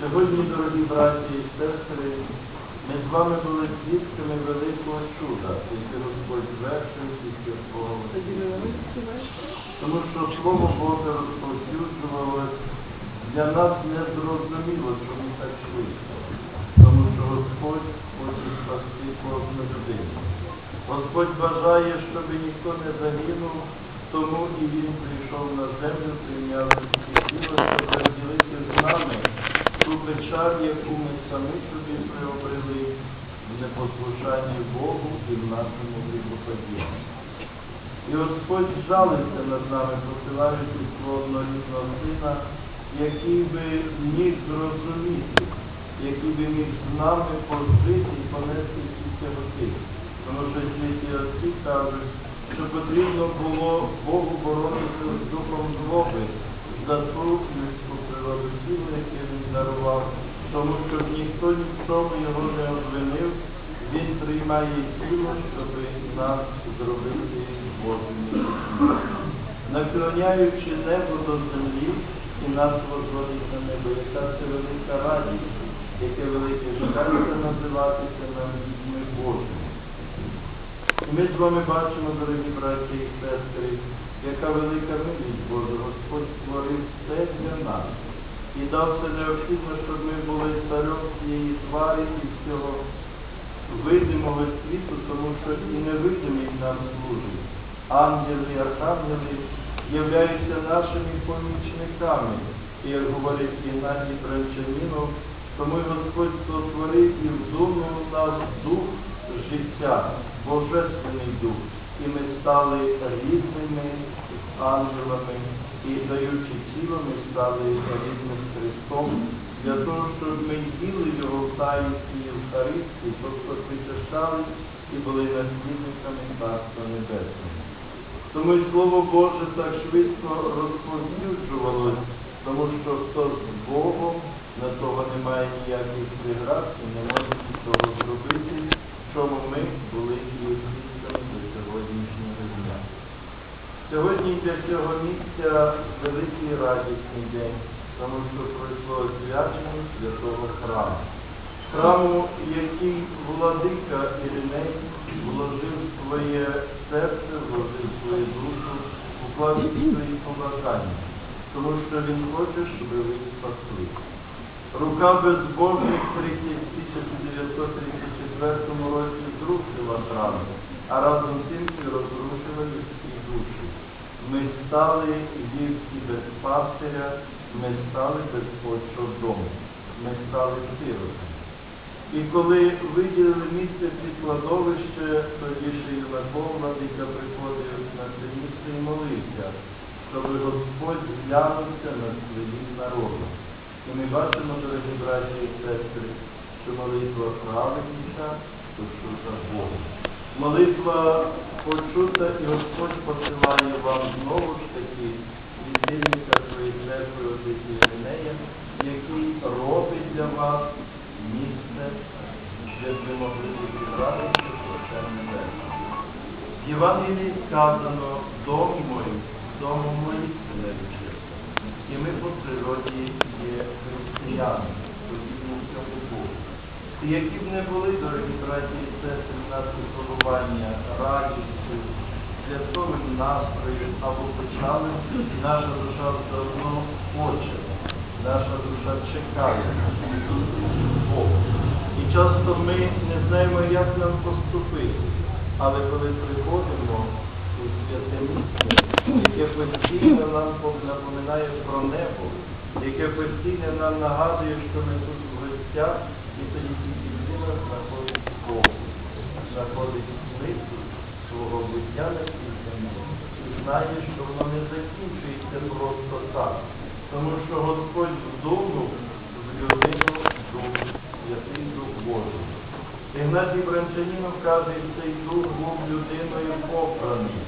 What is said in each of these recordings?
Сьогодні, дорогі браті і сестри, ми з вами були свідками великого чуда, яке Господь звершив після свого Тому що Слово Боже розповсюджувалось для нас не зрозуміло, чому так швидко. Тому що Господь хоче спасти кожну людину. Господь бажає, щоб ніхто не загинув, тому і Він прийшов на землю, прийняв тіло, щоб розділити з нами ту печаль, яку ми самі собі приобрели в непослушанні Богу і в нашому гріхопадінні. І Господь жалиться над нами, посилаючи свого однорідного сина, який би міг зрозуміти, який би міг з нами пожити і понести ці тяготи. Тому що святі отці кажуть, що потрібно було Богу боротися з духом злоби за ту людську природу тіла, яке дарував, тому що ніхто ні його не обвинив, він приймає тіло, щоб нас зробити дітьми. Наклоняючи небо до землі і нас возводить на небо, яка це велика радість, яке велике щастя називатися нам дітьми Божими. Ми з вами бачимо, дорогі браті і сестри, яка велика милість Божа. Господь створив все для нас і дав все необхідне, щоб ми були царем цієї твари і всього видимого світу, тому що і невидимий нам служить. Ангели, архангели являються нашими помічниками. І як говорить Геннадій Бранчанінов, тому Господь сотворив і вдумав нас дух життя, Божественний дух. І ми стали рідними ангелами і даючи тіло, ми стали рідними з Христом для того, щоб ми їли його в таїнстві Євхаристії, тобто причащали і були наслідниками Царства Небесного. Тому й Слово Боже так швидко розповсюджувалось, тому що хто з Богом, на того немає ніяких преград і не може цього зробити, в чому ми були і свідками до сьогоднішнього дня. Сьогодні для цього місця великий радісний день, тому що пройшло освячення святого храму. Храму, який владика Іриней вложив своє серце, вложив свою душу, уклав свої побажання, тому що він хоче, щоб ви спасли. Рука безбожних в 1934 році зрушила храм, а разом з тим і розрушила людські душі. Ми стали вівці без пастиря, ми стали без отчого дому, ми стали сиротами. І коли виділили місце під кладовище, тоді ще й Владика приходив на це місце і молився, щоб Господь глянувся над своїм народом. І ми бачимо, дорогі браті і сестри, що молитва праведніша, почута Богу. Молитва почута, і Господь посилає вам знову ж таки світильника своєї церкви отиці Іринея, який робить для вас місце, де ви могли зібратися священне небо. В Євангелії сказано, дом мой, домом молитви наречеться. І ми по природі є християни, подібні цьому Богу. Які б не були, дорогі браті і сестри, наші слугування радістю, святковим настроєм або печалем, наша душа все одно хоче, наша душа чекає Бога. І часто ми не знаємо, як нам поступити. Але коли приходимо у святе місце, яке постійно нам напоминає про небо, яке постійно нам нагадує, що ми тут в гостях, людина знаходить Бога, знаходить смисл свого буття на цій землі і знає, що воно не закінчується просто так. Тому що Господь вдумав в людину Дух, святий Дух Божий. Ігнатій Бранчанінов каже, цей дух був людиною попраний,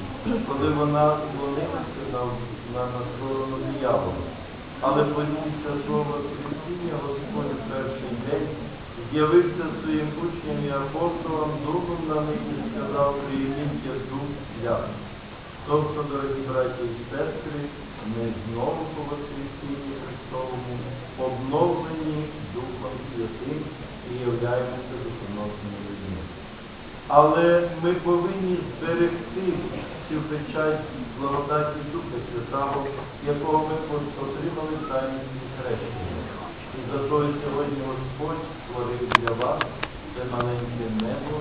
коли вона склонилася на, на, на. Але подійся свого Воскресіння Господь перший день з'явився своїм учням і апостолам, духом на них і сказав, прийміть я дух святий. Тобто, дорогі браті і сестри, ми знову по Воскресінні Христовому обновлені Духом Святим і являємося духоносними людьми. Але ми повинні зберегти цю печать благодаті Духа Святого, якого ми отримали таїнстві хрещення. І за то і сьогодні Господь створив для вас це маленьке небо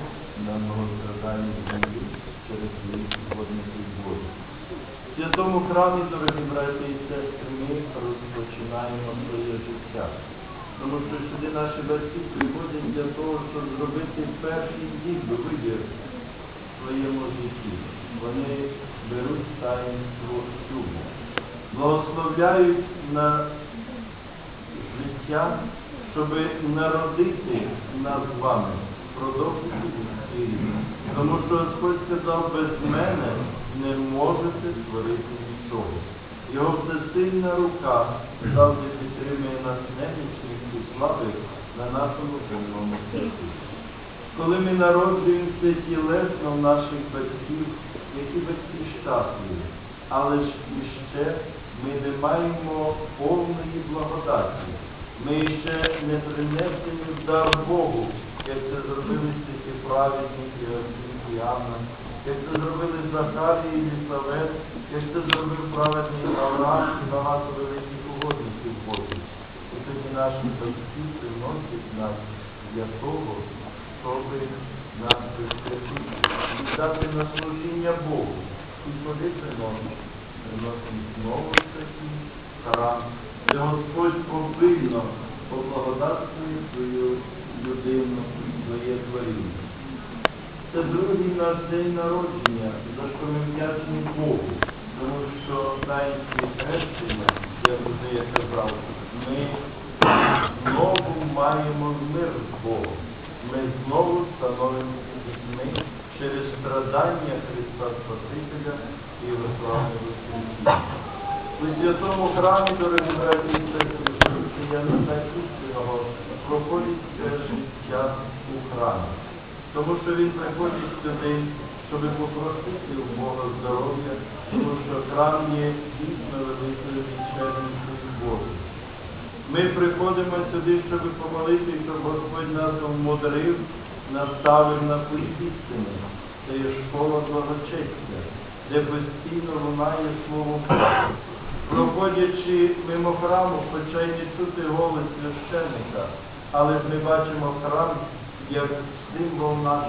на многострадальній землі через своїх водників Божих. В святому храмі, дорогі браті і сестри, ми розпочинаємо своє життя. Тому що сюди наші батьки приходять для того, щоб зробити перший вибір своєму житті. Вони беруть таїнство шлюбу, благословляють на життя, щоб народити нас з вами, продовжити рід. Тому що Господь сказав, без мене не можете створити нічого. Його всесильна рука завжди підтримує нас немічних і слабих на нашому земному серці. Коли ми народжуємося тілесно в наших батьків, які батьки щасливі, але ж іще ми не маємо повної благодаті. Ми ще не принесені в дар Богу, як це зробили святі праведники Іосиф і Анна, як це зробили Захарій і Лісавет, як це зробив праведний Авраам і багато великих угодників Божих. І тоді наші батьки приносять нас для того, щоб нас присвятити, віддати на служіння Богу. І коли приносять, приносять знову такий храм, де Господь повинно поблагодатствує свою людину, своє творіння. Це другий наш день народження, за що ми вдячні Богу, тому що в таїнстві хрещення, як вже я казав, ми знову маємо мир з Богом. Ми знову становимося дітьми через страдання Христа Спасителя і славне Воскресіння. У святому храмі, дорогі браті і сестри, християни найбільшого проходить перший час у храмі. Тому що він приходить сюди, щоб попросити у Бога здоров'я, тому що храм є дійсно великою вічерністю Божою. Ми приходимо сюди, щоб помолити, щоб Господь нас умудрив, наставив на путь істини. Це є школа благочестя, де постійно лунає слово Боже. Проходячи мимо храму, хоча й не чути голос священника, але ж ми бачимо храм як символ нашого.